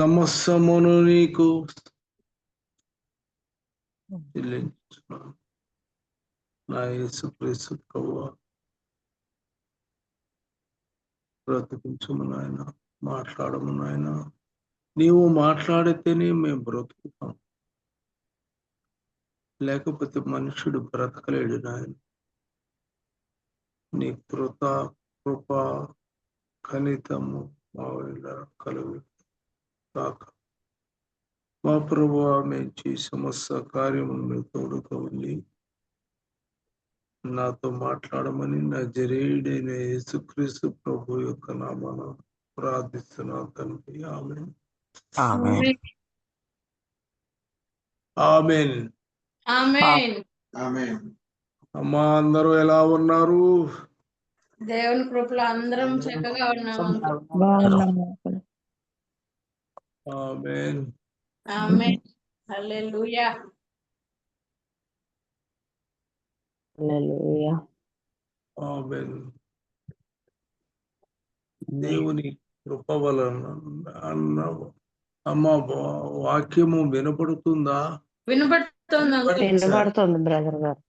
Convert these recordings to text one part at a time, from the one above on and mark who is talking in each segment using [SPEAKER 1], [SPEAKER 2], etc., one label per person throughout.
[SPEAKER 1] సమస్యమును నీకు చెల్లించున్నాను నా యేసు క్రీస్తు బ్రతికించము నాయన మాట్లాడము నాయన. నీవు మాట్లాడితేనే మేము బ్రతుకుతాం. లేకపోతే మనుషుడు బ్రతకలేడు నాయన. నీ కృత కృప కనితము మా వల్ల కలుగు కాక మా ప్రభు చేసే సమస్త కార్యములు మీరు తోడుగా ఉండి నాతో మాట్లాడమని నా జరేయుడైన యేసుక్రీస్తు ప్రభు యొక్క నామాన ప్రార్థిస్తున్నా తండ్రి. ఆమె
[SPEAKER 2] ఆమేన్.
[SPEAKER 1] ఆమెన్.
[SPEAKER 3] ఆమేన్.
[SPEAKER 4] ఆమేన్.
[SPEAKER 1] అమ్మా అందరూ ఎలా ఉన్నారు?
[SPEAKER 3] దేవుని కృపలో అందరం చక్కగా ఉన్నాము
[SPEAKER 1] ఆమెన్
[SPEAKER 3] ఆమేన్ హల్లెలూయా
[SPEAKER 2] హల్లెలూయా
[SPEAKER 1] ఆమెన్ దేవుని కృప వలన అన్న అమ్మ వాక్యము వినపడుతుందా?
[SPEAKER 3] వినబడుతోంది అంకుల్
[SPEAKER 2] వినబడుతుంది బ్రదర్ గారు.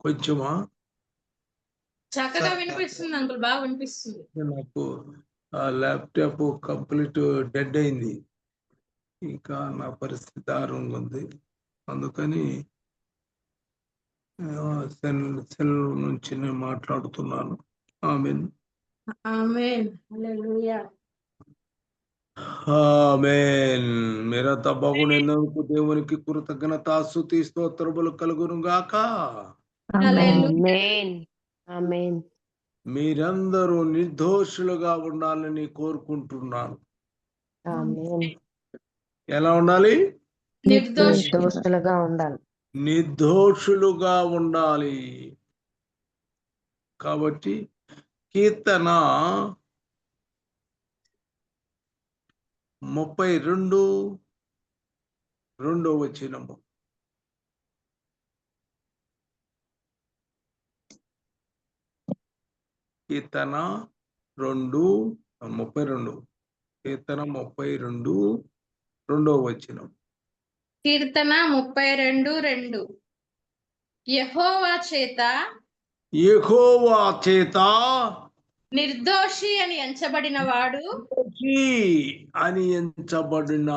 [SPEAKER 1] కొంచెమా?
[SPEAKER 3] చక్కగా వినిపిస్తుంది అంకుల్. బాగా వినిపిస్తుంది.
[SPEAKER 1] నాకు ఆ ల్యాప్టాప్ కంప్లీట్ డెడ్ అయింది. ఇంకా నా పరిస్థితి దారుణంగా ఉంది. అందుకని సెల్ సెల్ నుంచి నేను మాట్లాడుతున్నాను. ఆమెన్.
[SPEAKER 3] ఆమేన్. హల్లెలూయా.
[SPEAKER 1] ఆమెన్. బాగునేందుకు దేవునికి కృతజ్ఞత స్తుతి స్తోత్రములు కలుగును గాక
[SPEAKER 2] ఆమేన్. ఆమేన్.
[SPEAKER 1] మీరందరూ నిర్దోషులుగా ఉండాలని కోరుకుంటున్నాను. ఎలా ఉండాలి?
[SPEAKER 3] నిర్దోష
[SPEAKER 2] దోస్తులుగా ఉండాలి.
[SPEAKER 1] నిర్దోషులుగా ఉండాలి. కాబట్టి కీర్తన ముప్పై రెండు రెండో వచనము. కీర్తన రెండు ముప్పై రెండు. కీర్తన ముప్పై రెండు రెండో వచనం.
[SPEAKER 3] కీర్తన ముప్పై రెండు రెండు. యెహోవా చేత
[SPEAKER 1] యెహోవా చేత
[SPEAKER 3] నిర్దోషి అని ఎంచబడిన వాడు
[SPEAKER 1] అని ఎంచబడిన.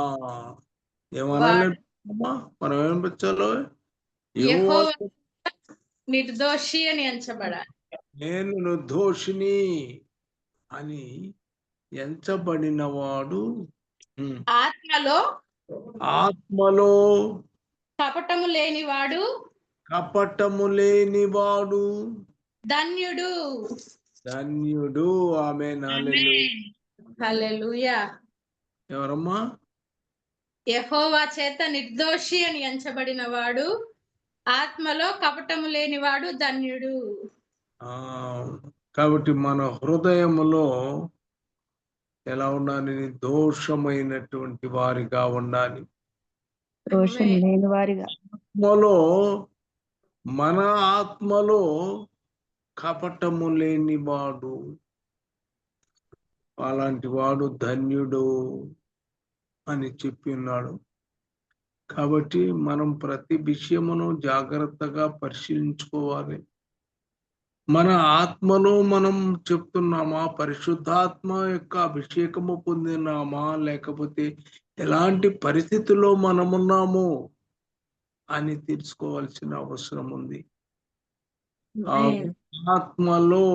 [SPEAKER 1] అమ్మా? మనం ఏం
[SPEAKER 3] నిర్దోషి అని ఎంచబడాలి.
[SPEAKER 1] నేను నిర్దోషిని అని ఎంచబడిన వాడు ఉమ్,
[SPEAKER 3] ఆత్మలో
[SPEAKER 1] ఆత్మలో
[SPEAKER 3] కపటము లేనివాడు.
[SPEAKER 1] కపటము లేనివాడు.
[SPEAKER 3] ధన్యుడు.
[SPEAKER 1] ధన్యుడు. ఆమె
[SPEAKER 3] హల్లెలూయా.
[SPEAKER 1] ఎవరమ్మా?
[SPEAKER 3] యెహోవా చేత నిర్దోషి అని ఎంచబడిన వాడు ఆత్మలో కపటము లేనివాడు ధన్యుడు.
[SPEAKER 1] కాబట్టి మన హృదయములో ఎలా ఉండాలి? దోషమైనటువంటి వారిగా ఉండాలి.
[SPEAKER 2] దోషం లేని వారిగా.
[SPEAKER 1] ఆత్మలో మన ఆత్మలో కపటము లేని వాడు అలాంటి వాడు ధన్యుడు అని చెప్పి ఉన్నాడు. కాబట్టి మనం ప్రతి విషయమును జాగ్రత్తగా పరిశీలించుకోవాలి. మన ఆత్మలో మనం చెప్తున్నామా? పరిశుద్ధాత్మ యొక్క అభిషేకము పొందినామా? లేకపోతే ఎలాంటి పరిస్థితుల్లో మనమున్నాము అని తెలుసుకోవాల్సిన అవసరం ఉంది. ఆత్మలో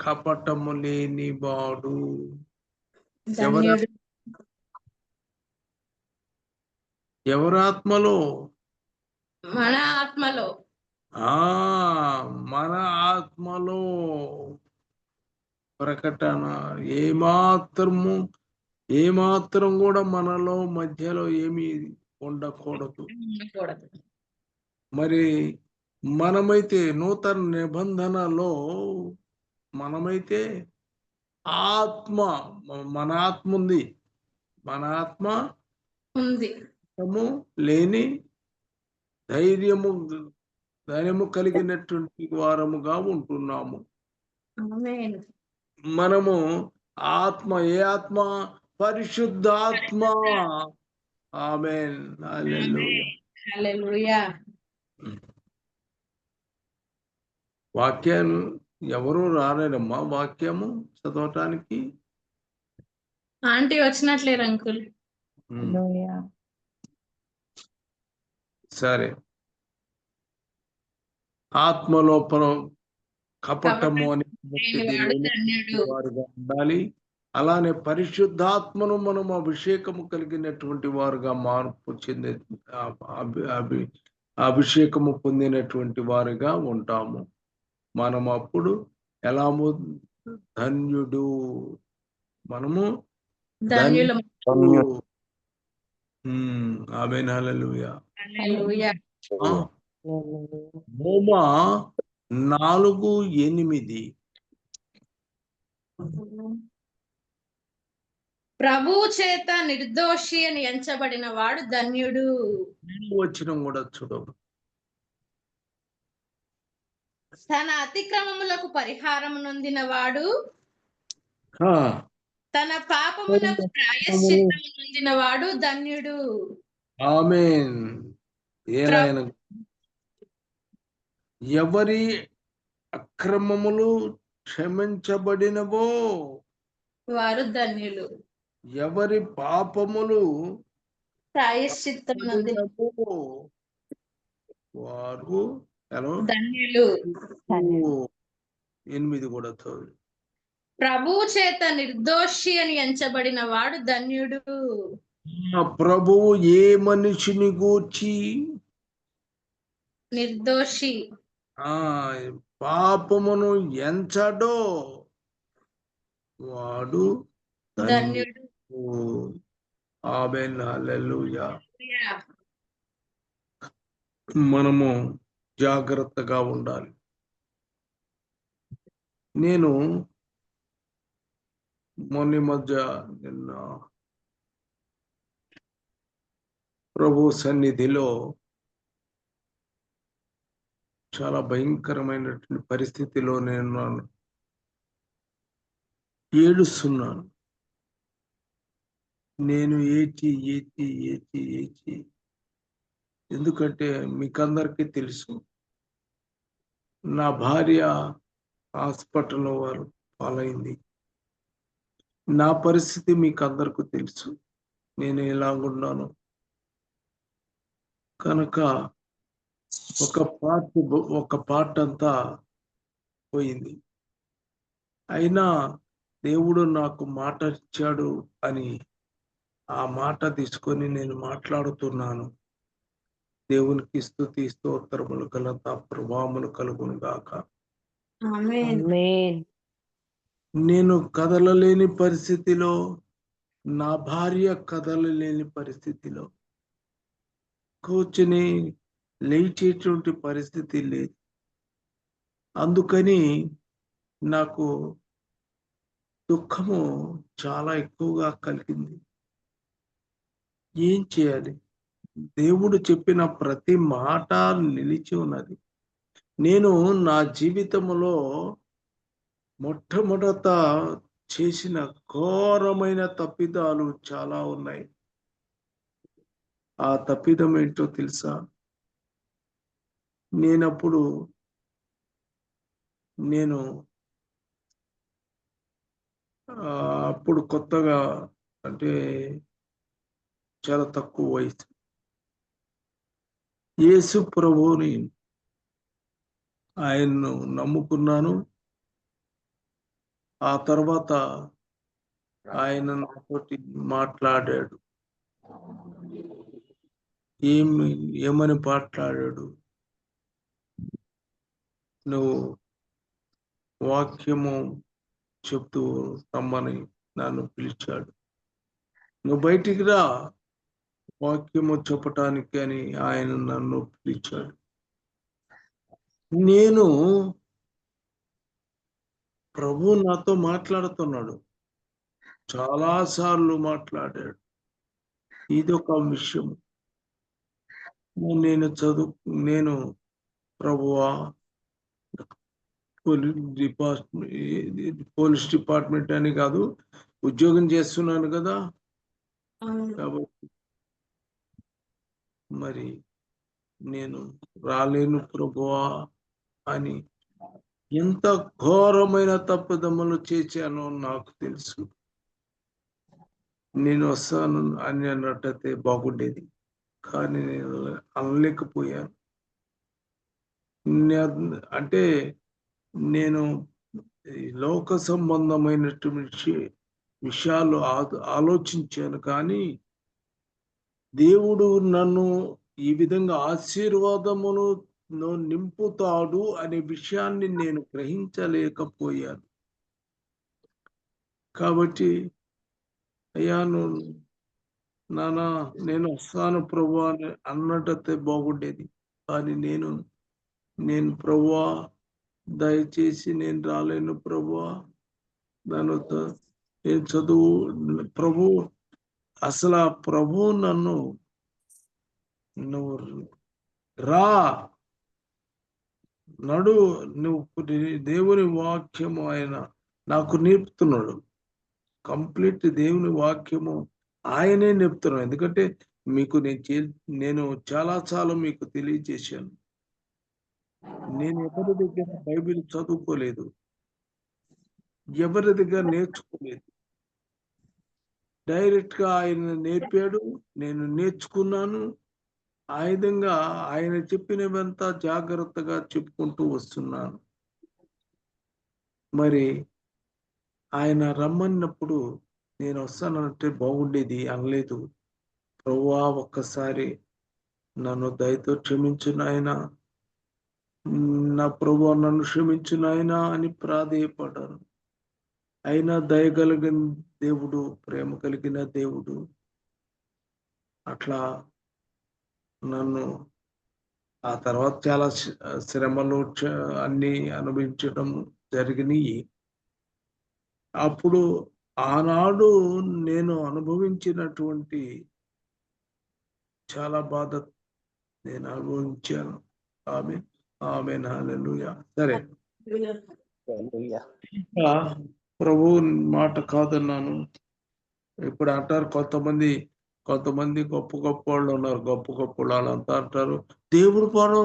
[SPEAKER 1] కపటము లేని వాడు
[SPEAKER 3] ధన్యుడు.
[SPEAKER 1] ఎవరి ఆత్మలో
[SPEAKER 3] మన ఆత్మలో.
[SPEAKER 1] మన ఆత్మలో ప్రకటన ఏమాత్రము ఏమాత్రం కూడా మనలో మధ్యలో ఏమీ ఉండకూడదు. మరి మనమైతే నూతన నిబంధనలో మనమైతే ఆత్మ మన ఆత్మ ఉంది. మన ఆత్మ
[SPEAKER 3] ఉంది.
[SPEAKER 1] లేని ధైర్యము ధైర్యము కలిగినటువంటి వారముగా ఉంటున్నాము. మనము ఆత్మ ఏ ఆత్మ? పరిశుద్ధాత్మ. ఆమెన్ హల్లెలూయా వాక్యాలు ఎవరు రాలేరమ్మా వాక్యము చదవటానికి?
[SPEAKER 3] ఆంటీ వచ్చినట్లేరు అంకుల్.
[SPEAKER 2] హల్లెలూయా.
[SPEAKER 1] సరే. ఆత్మలో కపటము అని వారుగా ఉండాలి. అలానే పరిశుద్ధాత్మను మనం అభిషేకము కలిగినటువంటి వారుగా మార్పు చెందే అభి- అభి- అభిషేకము పొందినటువంటి వారుగా ఉంటాము. మనం అప్పుడు ఎలా ధన్యుడు? మనము
[SPEAKER 3] ధన్యులం.
[SPEAKER 1] ఆమె హల్లెలూయా. రోమా నాలుగు ఎనిమిది.
[SPEAKER 3] ప్రభువు చేత నిర్దోషి అని ఎంచబడిన వాడు ధన్యుడు.
[SPEAKER 1] వచ్చిన కూడా చూడము
[SPEAKER 3] తన అతిక్రమములకు పరిహారం నొందిన వాడు. తన పాపములకు ప్రాయశ్చిత్తము నొందిన వాడు ధన్యుడు.
[SPEAKER 1] ఆమేన్. ఎవరి అక్రమములు క్షమించబడినవో?
[SPEAKER 3] వారు ధన్యులు.
[SPEAKER 1] ఎవరి పాపములు వారు హలో?
[SPEAKER 3] ధన్యులు.
[SPEAKER 1] ఎనిమిది కూడా చదువు
[SPEAKER 3] ప్రభువు చేత నిర్దోషి అని ఎంచబడిన వాడు ధన్యుడు.
[SPEAKER 1] ప్రభువు ఏ మనిషిని గూర్చి?
[SPEAKER 3] నిర్దోషి.
[SPEAKER 1] పాపమును ఎంచడో వాడు
[SPEAKER 3] ధన్యుడు.
[SPEAKER 1] Amen hallelujah. మనము జాగ్రత్తగా ఉండాలి. నేను మొన్న మధ్య నిన్న ప్రభు సన్నిధిలో చాలా భయంకరమైనటువంటి పరిస్థితిలో నేను ఉన్నాను. ఏడుస్తున్నాను. నేను ఏచి ఏచి ఏచి ఏచి. ఎందుకంటే మీకందరికీ తెలుసు నా భార్య హాస్పిటల్లో వారు పాలైంది. నా పరిస్థితి మీకు అందరికీ తెలుసు. నేను ఎలాగున్నాను కనుక ఒక పార్ట్ ఒక పార్ట్ అంతా పోయింది. అయినా దేవుడు నాకు మాట ఇచ్చాడు అని ఆ మాట తీసుకొని నేను మాట్లాడుతున్నాను. దేవునికి స్థుతి స్తోత్రములు కలత ప్రభావములు కలుగును గాక. నేను కదలలేని పరిస్థితిలో నా భార్య కదలలేని పరిస్థితిలో కూర్చుని లేచేటువంటి పరిస్థితి లేదు. అందుకని నాకు దుఃఖము చాలా ఎక్కువగా కలిగింది. ఏం చేయాలి? దేవుడు చెప్పిన ప్రతి మాట నిలిచి ఉన్నది. నేను నా జీవితంలో మొట్టమొదట చేసిన ఘోరమైన తప్పిదాలు చాలా ఉన్నాయి. ఆ తప్పిదం ఏంటో తెలుసా? నేనప్పుడు నేను అప్పుడు కొత్తగా అంటే చాలా తక్కువ వయసు. యేసు ప్రభువుని ఆయన్ను నమ్ముకున్నాను. ఆ తర్వాత ఆయన నాతోటి మాట్లాడాడు. ఏమి ఏమని మాట్లాడాడు? నువ్వు వాక్యము చెప్తూ రమ్మని నన్ను పిలిచాడు. నువ్వు బయటికి రా వాక్యము చెప్పటానికి అని ఆయన నన్ను పిలిచాడు. నేను ప్రభు నాతో మాట్లాడుతున్నాడు. చాలా సార్లు మాట్లాడాడు. ఇది ఒక విషయం నేను చదువు నేను ప్రభువా పోలీస్ డిపార్ట్మెంట్ పోలీస్ డిపార్ట్మెంట్ అని కాదు ఉద్యోగం చేస్తున్నాను కదా. కాబట్టి మరి నేను రాలేను ప్రభువా అని ఎంత ఘోరమైన తప్పుదమ్మలు చేశానో నాకు తెలుసు. నేను వస్తాను అని అన్నట్టయితే బాగుండేది. కానీ నేను అనలేకపోయాను అంటే నేను లోక సంబంధమైనటువంటి విషయాలు ఆ- ఆలోచించాను కానీ దేవుడు నన్ను ఈ విధంగా ఆశీర్వాదమును నింపుతాడు అనే విషయాన్ని నేను గ్రహించలేకపోయాను. కాబట్టి అయ్యా నువ్వు నానా నేను వస్తాను ప్రభు అని అన్నట్టయితే బాగుండేది. కానీ నేను నేను ప్రభువా దయచేసి నేను రాలేను ప్రభా. దాని నేను చదువు? ప్రభు అసలు ఆ ప్రభు నన్ను నువ్వు రా. నడు నువ్వు దేవుని వాక్యము ఆయన నాకు నేర్పుతున్నాడు. కంప్లీట్ దేవుని వాక్యము ఆయనే నేర్పుతున్నాడు. ఎందుకంటే మీకు నేను చే- నేను చాలా చాలా మీకు తెలియజేశాను. నేను ఎవరి దగ్గర బైబిల్ చదువుకోలేదు. ఎవరి దగ్గర నేర్చుకోలేదు. డైరెక్ట్గా ఆయన నేర్పాడు నేను నేర్చుకున్నాను. ఆ విధంగా ఆయన చెప్పినవంతా జాగ్రత్తగా చెప్పుకుంటూ వస్తున్నాను. మరి ఆయన రమ్మన్నప్పుడు నేను వస్తానంటే బాగుండేది అనలేదు. ప్రభువా ఒక్కసారి నన్ను దయతో క్షమించు నాయనా. నా ప్రభు నన్ను క్షమించు నాయనా అని ప్రాధేయపడ్డాను అయినా దయ కలిగిన దేవుడు ప్రేమ కలిగిన దేవుడు అట్లా నన్ను ఆ తర్వాత చాలా శ్రమలు చ- అన్ని అనుభవించడం జరిగినాయి. అప్పుడు ఆనాడు నేను అనుభవించినటువంటి చాలా బాధ నేను అనుభవించాను. ఆమె ఆమె హల్లెలూయా. సరే. ఇంకా ప్రభు మాట కాదన్నాను. ఇప్పుడు అంటారు కొంతమంది కొంతమంది గొప్ప గొప్ప వాళ్ళు ఉన్నారు గొప్ప గొప్ప వాళ్ళు అంతా అంటారు. దేవుడు పర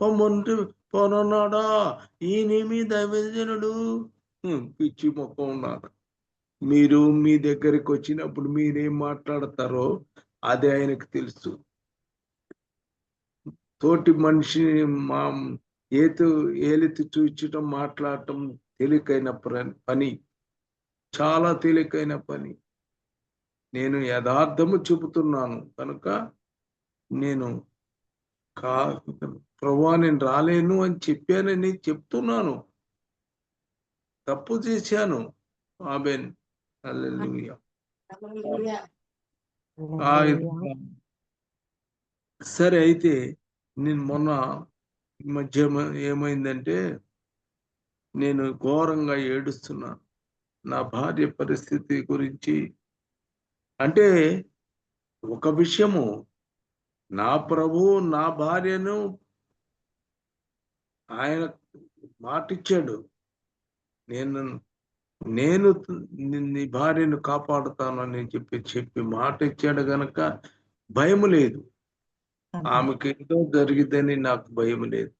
[SPEAKER 1] పొమ్మంటే పోనన్నాడా? ఈయనేమి దైవజనుడు. పిచ్చి మొక్క ఉన్నారు. మీరు మీ దగ్గరికి వచ్చినప్పుడు మీరేం మాట్లాడతారో అది ఆయనకు తెలుసు. తోటి మనిషిని మా ఏతు ఏలెత్తి చూచటం మాట్లాడటం తేలికైన పని. చాలా తేలికైన పని. నేను యథార్థము చెబుతున్నాను కనుక నేను కా ప్రభా నేను రాలేను అని చెప్పానని చెప్తున్నాను. తప్పు చేశాను. ఆమెన్. హల్లెలూయా. ఆ విధంగా. సరే అయితే నేను మొన్న ఈ మధ్య ఏమైందంటే నేను ఘోరంగా ఏడుస్తున్నాను నా భార్య పరిస్థితి గురించి. అంటే ఒక విషయము. నా ప్రభు నా భార్యను ఆయన మాటిచ్చాడు. నేను నేను నీ భార్యను కాపాడుతానని చెప్పి చెప్పి మాట ఇచ్చాడు గనక భయం లేదు. ఆమెకు ఏదో జరిగిద్దని నాకు భయం లేదు.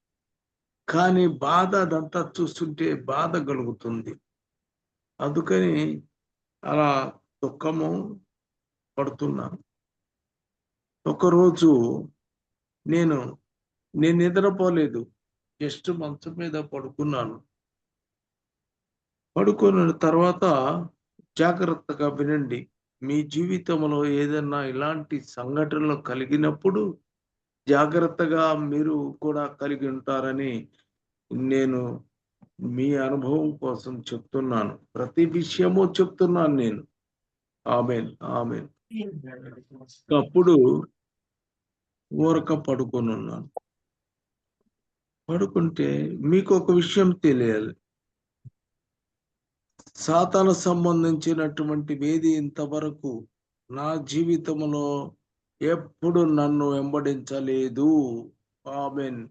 [SPEAKER 1] కానీ బాధ అదంతా చూస్తుంటే బాధ కలుగుతుంది. అందుకని అలా దుఃఖము పడుతున్నాను ఒకరోజు నేను నేను నిద్రపోలేదు. జస్ట్ మంచం మీద పడుకున్నాను. పడుకున్న తర్వాత జాగ్రత్తగా వినండి. మీ జీవితంలో ఏదైనా ఇలాంటి సంఘటనలు కలిగినప్పుడు జాగ్రత్తగా మీరు కూడా కలిగి ఉంటారని నేను మీ అనుభవం కోసం చెప్తున్నాను. ప్రతి విషయము చెప్తున్నాను నేను. Amen amen. అప్పుడు ఊరక పడుకొని ఉన్నాను. పడుకుంటే మీకు ఒక విషయం తెలియాలి. సాతాను సంబంధించినటువంటి వేది ఇంతవరకు నా జీవితంలో ఎప్పుడు నన్ను వెంబడించలేదు. ఆమెన్.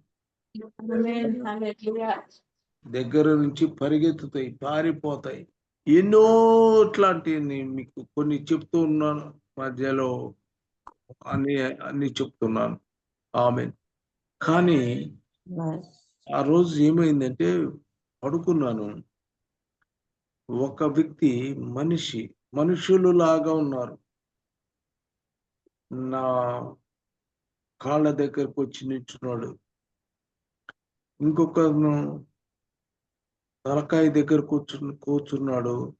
[SPEAKER 1] దగ్గర నుంచి పరిగెత్తుతాయి పారిపోతాయి. ఎన్నో ఇట్లాంటి మీకు కొన్ని చెప్తూ ఉన్నాను. మధ్యలో అన్ని అన్ని చెప్తున్నాను. ఆమె కానీ ఆ రోజు ఏమైందంటే పడుకున్నాను. ఒక వ్యక్తి మనిషి మనుషులు లాగా ఉన్నారు. నా కాళ్ళ దగ్గరకు వచ్చి నిల్చున్నాడు. ఇంకొకను తలకాయ దగ్గర కూర్చు కూర్చున్నాడు.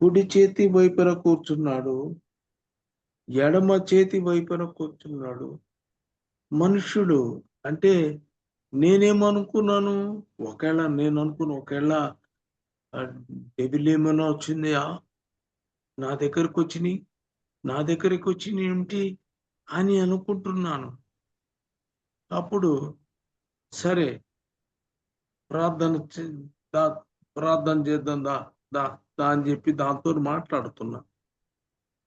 [SPEAKER 1] కుడి చేతి వైపున కూర్చున్నాడు. ఎడమ చేతి వైపున కూర్చున్నాడు. మనుషుడు అంటే నేనేమనుకున్నాను? ఒకవేళ నేను అనుకున్నా ఒకవేళ డెబిల్ ఏమైనా వచ్చిందా? నా దగ్గరకు వచ్చినాయి నా దగ్గరికి వచ్చినాయి ఏమిటి అని అనుకుంటున్నాను. అప్పుడు సరే ప్రార్థన చే- దా ప్రార్థన చేద్దాం దా దా దా అని చెప్పి దాంతో మాట్లాడుతున్నా.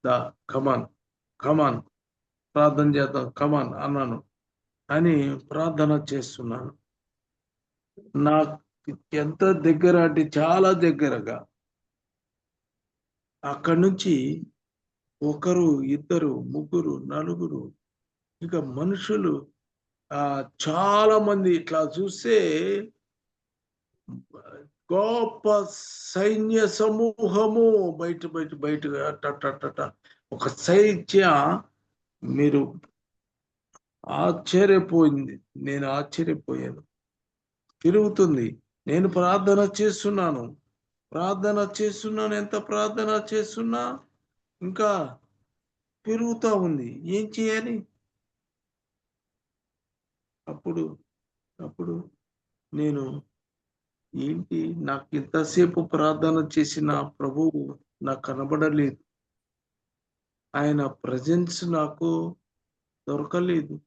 [SPEAKER 1] దా కమాన్ కమాన్ ప్రార్థన చేద్దాం కమాన్ అన్నాను. అని ప్రార్థన చేస్తున్నాను. నాకు ఎంత దగ్గర అంటే చాలా దగ్గరగా అక్కడి నుంచి ఒకరు ఇద్దరు ముగ్గురు నలుగురు. ఇక మనుషులు ఆ చాలా మంది ఇట్లా చూస్తే గొప్ప సైన్య సమూహము బయట బయట బయట అట్ట ఒక సైత్య మీరు ఆశ్చర్యపోయింది. నేను ఆశ్చర్యపోయాను. తిరుగుతుంది. నేను ప్రార్థన చేస్తున్నాను. ప్రార్థన చేస్తున్నాను. ఎంత ప్రార్థన చేస్తున్నా? ఇంకా పెరుగుతూ ఉంది. ఏం చేయాలి? అప్పుడు అప్పుడు నేను ఏంటి? నాకు ఇంతసేపు ప్రార్థన చేసిన ప్రభువు నాకు కనబడలేదు. ఆయన ప్రజెన్స్ నాకు దొరకలేదు.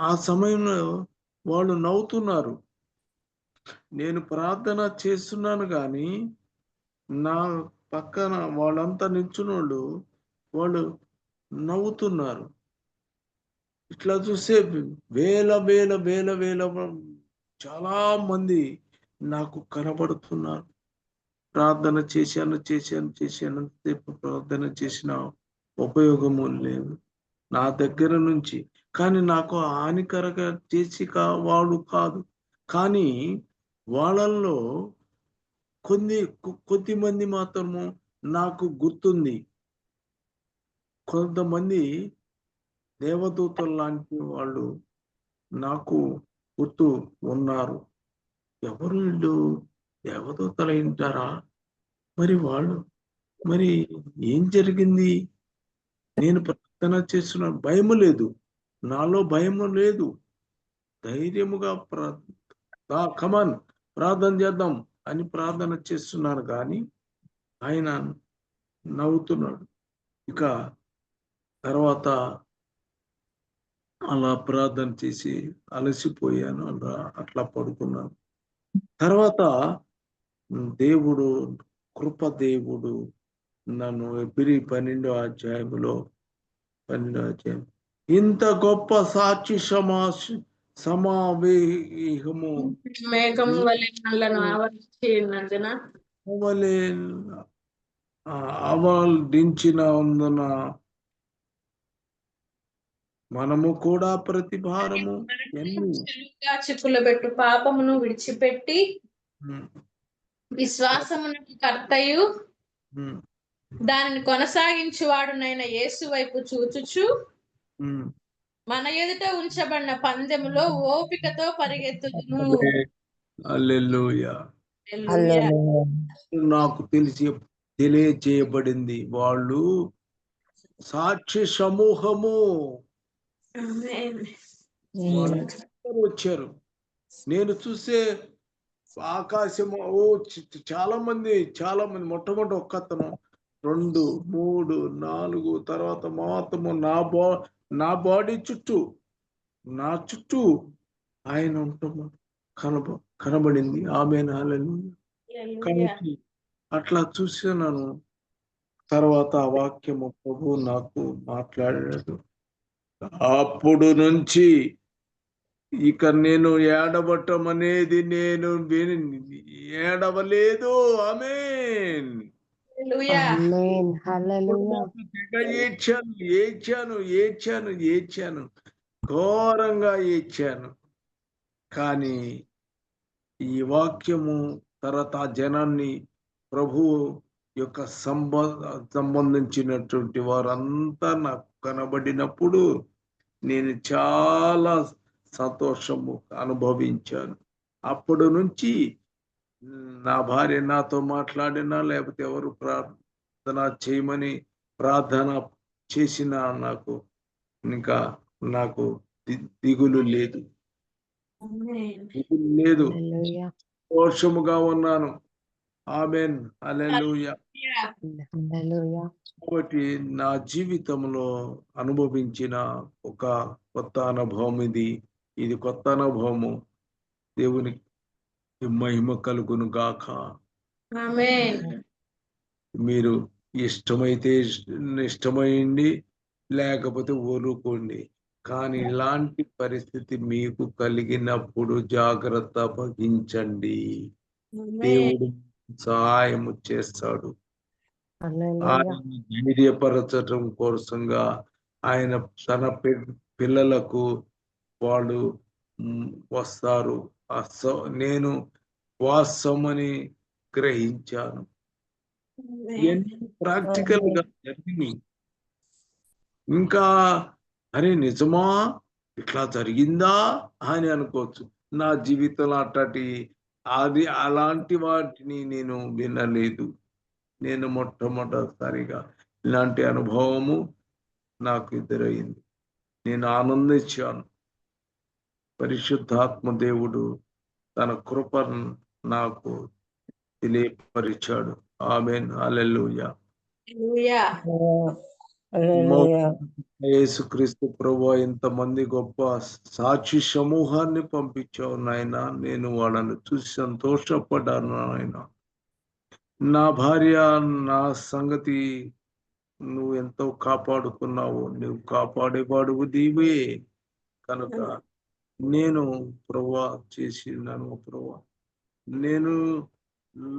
[SPEAKER 1] ఆ సమయంలో వాళ్ళు నవ్వుతున్నారు. నేను ప్రార్థన చేస్తున్నాను కానీ నా పక్కన వాళ్ళంతా నిల్చున్నోళ్ళు వాళ్ళు నవ్వుతున్నారు. ఇట్లా చూస్తే వేల వేల వేల వేల చాలా మంది నాకు కనబడుతున్నారు. ప్రార్థన చేశాను చేశాను చేశాను. ప్రార్థన చేసిన ఉపయోగము లేదు. నా దగ్గర నుంచి. కానీ నాకు హానికరంగా చేసి కా వాడు కాదు. కానీ వాళ్ళల్లో కొన్ని కొద్దిమంది కొద్ది మంది మాత్రము నాకు గుర్తుంది. కొంతమంది దేవదూతలు లాంటి వాళ్ళు నాకు గుర్తు ఉన్నారు. ఎవరు వీళ్ళు? దేవదూతలు అయింటారా? మరి వాళ్ళు మరి ఏం జరిగింది? నేను ప్రార్థన చేస్తున్న భయము లేదు. నాలో భయము లేదు. ధైర్యముగా ప్రా కమాన్ ప్రార్థన చేద్దాం. అని ప్రార్థన చేస్తున్నాను కానీ ఆయన నవ్వుతున్నాడు. ఇక తర్వాత అలా ప్రార్థన చేసి అలసిపోయాను అలా అట్లా పడుకున్నాను. తర్వాత దేవుడు కృప దేవుడు నన్ను ఎపిరి పన్నెండో అధ్యాయములో పన్నెండో అధ్యాయం. ఇంత గొప్ప సాక్షి సమా సమావేహము
[SPEAKER 3] మేఘం వలె నల్లను ఆవరించి ఉన్నందున
[SPEAKER 1] వలె అవల్డించినందున మనము కూడా ప్రతి భారము ఎన్ని.
[SPEAKER 3] చెలుగా చిక్కులు పెట్టు పాపమును విడిచిపెట్టి విశ్వాసమునకు కర్తయు. దానిని కొనసాగించువాడునైన యేసు వైపు చూచుచు. మన ఎదుట ఉంచబడిన పందెములో ఓపికతో
[SPEAKER 1] హల్లెలూయా. నాకు తెలిసి తెలియజేయబడింది వాళ్ళు సాక్షి సమూహము. వచ్చారు. నేను చూసే ఆకాశం ఓ చాలా మంది చాలా మంది మొట్టమొదటి ఒక్కతను. రెండు మూడు నాలుగు తర్వాత మొత్తము నా బా నా బాడీ చుట్టూ నా చుట్టూ ఆయన ఉంటాము కనబ కనబడింది. ఆమె
[SPEAKER 3] హల్లెలూయా.
[SPEAKER 1] కాబట్టి అట్లా చూసినాను. తర్వాత ఆ వాక్యము ప్రభు నాకు మాట్లాడాడు. అప్పుడు నుంచి ఇక నేను ఏడవటం అనేది నేను ఏడవలేదు. ఆమేన్.
[SPEAKER 3] హల్లెలూయా.
[SPEAKER 2] ఆమేన్. హల్లెలూయా.
[SPEAKER 1] తెగ ఏడ్చాను ఏడ్చాను ఏడ్చాను. ఏడ్చాను ఘోరంగా ఏడ్చాను. కానీ ఈ వాక్యము తర్వాత ఆ జనాన్ని ప్రభు యొక్క సంబ సంబంధించినటువంటి వారంతా నాకు కనబడినప్పుడు నేను చాలా సంతోషము అనుభవించాను. అప్పుడు నుంచి నా భార్య నాతో మాట్లాడినా లేకపోతే ఎవరు ప్రార్థన చేయమని ప్రార్థన చేసినా నాకు ఇంకా నాకు దిగులు లేదు. దిగులు లేదు.
[SPEAKER 2] హల్లెలూయా.
[SPEAKER 1] సంతోషముగా ఉన్నాను. ఆమెన్. Alleluia
[SPEAKER 2] hallelujah.
[SPEAKER 1] కాబట్టి నా జీవితంలో అనుభవించిన ఒక కొత్త అనుభవం ఇది. ఇది కొత్త అనుభవము. దేవునికి మహిమ కలుగును గాక మీరు ఇష్టమైతే ఇష్ట- ఇష్టమైంది లేకపోతే ఊరుకోండి కానీ ఇలాంటి పరిస్థితి మీకు కలిగినప్పుడు జాగ్రత్త
[SPEAKER 3] ఆమేన్.
[SPEAKER 1] దేవుడు సహాయం చేస్తాడు. ఆయన ధైర్యపరచటం కోసంగా ఆయన తన పిల్లలకు వాళ్ళు వస్తారు. నేను వాస్తవమని గ్రహించాను. ప్రాక్టికల్గా జరిగినాయి ఇంకా అరే నిజమా? ఇట్లా జరిగిందా? అని అనుకోవచ్చు. నా జీవితంలో అట్టటి అది అలాంటి వాటిని నేను వినలేదు. నేను మొట్టమొదటిసారిగా ఇలాంటి అనుభవము నాకు ఎదురైంది. నేను ఆనందించాను. పరిశుద్ధాత్మ దేవుడు తన కృపను నాకు తెలియపరిచాడు. ఆమెన్. Alleluia
[SPEAKER 3] hallelujah.
[SPEAKER 1] యేసుక్రీస్తు ప్రభు ఇంతమంది గొప్ప సాక్షి సమూహాన్ని పంపించావు నాయన. నేను వాళ్ళని చూసి సంతోషపడ్డాను నాయన. నా భార్య నా సంగతి నువ్వు ఎంతో కాపాడుకున్నావు. నువ్వు కాపాడేవాడు దీవే కనుక నేను ప్రభా చేసినాను ప్రభా. నేను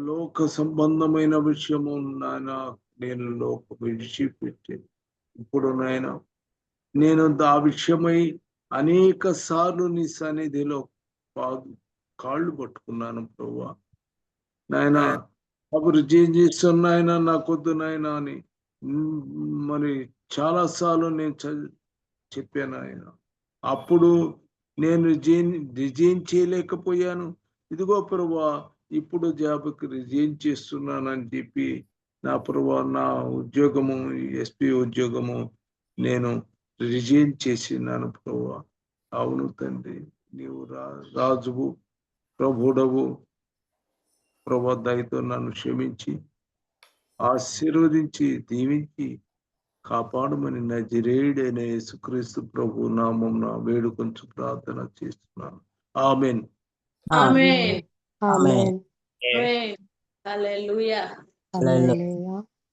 [SPEAKER 1] లోక సంబంధమైన విషయము నాయన నేను లోక విడిచిపెట్టి ఇప్పుడు నాయన నేను ఆ విషయమై అనేక సార్లు నీ సన్నిధిలో పాదు కాళ్ళు పట్టుకున్నాను ప్రభా. నాయన అభివృద్ధి చేస్తున్నాయన నాకొద్దు నాయన అని మరి చాలా సార్లు నేను చ- చెప్పాను ఆయన అప్పుడు నేను రిజైన్ రిజైన్ చేయలేకపోయాను. ఇదిగో ప్రభా ఇప్పుడు జాబ్కి రిజైన్ చేస్తున్నానని చెప్పి నా ప్రభా నా ఉద్యోగము ఎస్పీ ఉద్యోగము నేను రిజైన్ చేసినాను ప్రభా అవును తండ్రి నీవు రా రాజువు ప్రభుడవు. ప్రభా దయతో నన్ను క్షమించి ఆశీర్వదించి దీవించి కాపాడమని నజరేయుడైన యేసుక్రీస్తు ప్రభు నామం వేడుకొంచు ప్రార్థన చేస్తున్నాను. Amen.
[SPEAKER 3] Amen.
[SPEAKER 2] Amen.
[SPEAKER 3] Amen. Hallelujah.
[SPEAKER 2] Hallelujah.